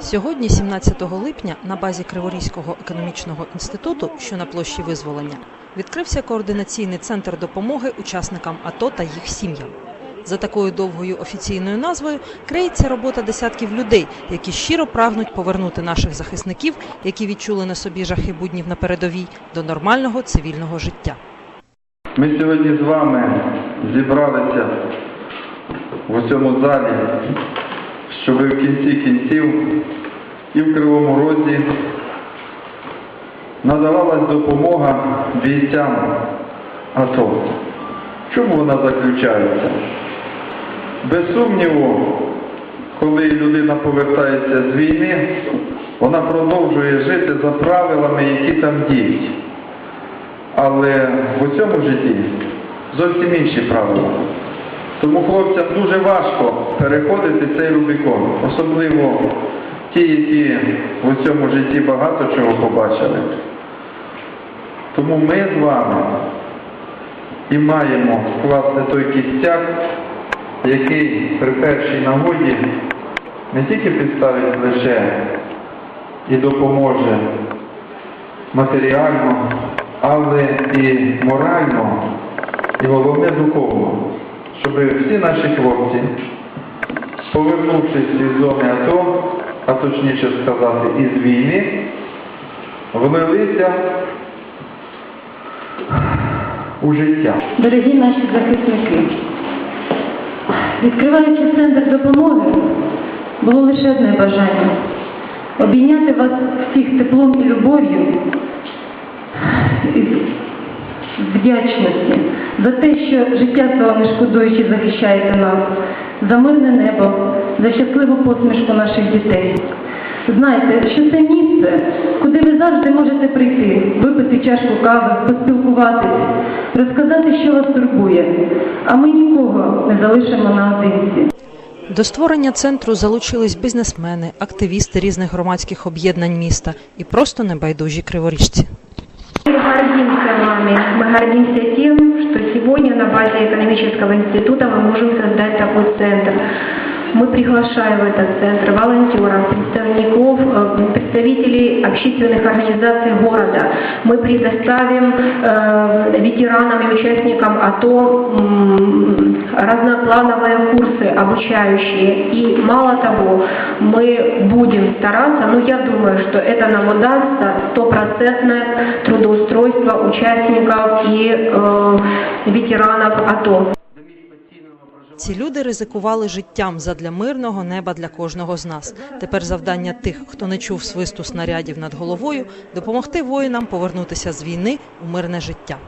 Сьогодні, 17 липня, на базі Криворізького економічного інституту, що на площі визволення, відкрився координаційний центр допомоги учасникам АТО та їх сім'ям. За такою довгою офіційною назвою криється робота десятків людей, які щиро прагнуть повернути наших захисників, які відчули на собі жахи буднів на передовій, до нормального цивільного життя. Ми сьогодні з вами зібралися в цьому залі, щоб в кінці кінців і в Кривому Розі надавалась допомога бійцям АТО. Чому вона заключається? Без сумніву, коли людина повертається з війни, вона продовжує жити за правилами, які там діють. Але в цьому житті зовсім інші правила. Тому хлопцям дуже важко переходити цей Рубікон, особливо ті, які в цьому житті багато чого побачили. Тому ми з вами і маємо вкласти той кістяк, який при першій нагоді не тільки підставить лише і допоможе матеріально, але і морально, і головне духовно, щоб всі наші хлопці, повернувшись із зони АТО, а точніше сказати, із війни, влилися у життя. Дорогі наші захисники, відкриваючи центр допомоги, було лише одне бажання обійняти вас всіх теплом і любов'ю і вдячності за те, що життя свого не шкодуючи захищаєте нас, за мирне небо, за щасливу посмішку наших дітей. Знайте, що це місце, куди ви завжди можете прийти, випити чашку кави, поспілкуватись, розказати, що вас турбує, а ми нікого не залишимо наодинці. До створення центру залучились бізнесмени, активісти різних громадських об'єднань міста і просто небайдужі криворіжці. Мы гордимся вами. Мы гордимся тем, что сегодня на базе экономического института мы можем создать такой центр. Мы приглашаем в этот центр волонтеров, представников, э, представителей общественных организаций города. Мы предоставим э, ветеранам и участникам АТО м, разноплановые курсы обучающие. И мало того, мы будем стараться, но я думаю, что это нам удастся, стопроцентное трудоустройство участников и э, ветеранов АТО. Ці люди ризикували життям задля мирного неба для кожного з нас. Тепер завдання тих, хто не чув свисту снарядів над головою, допомогти воїнам повернутися з війни у мирне життя.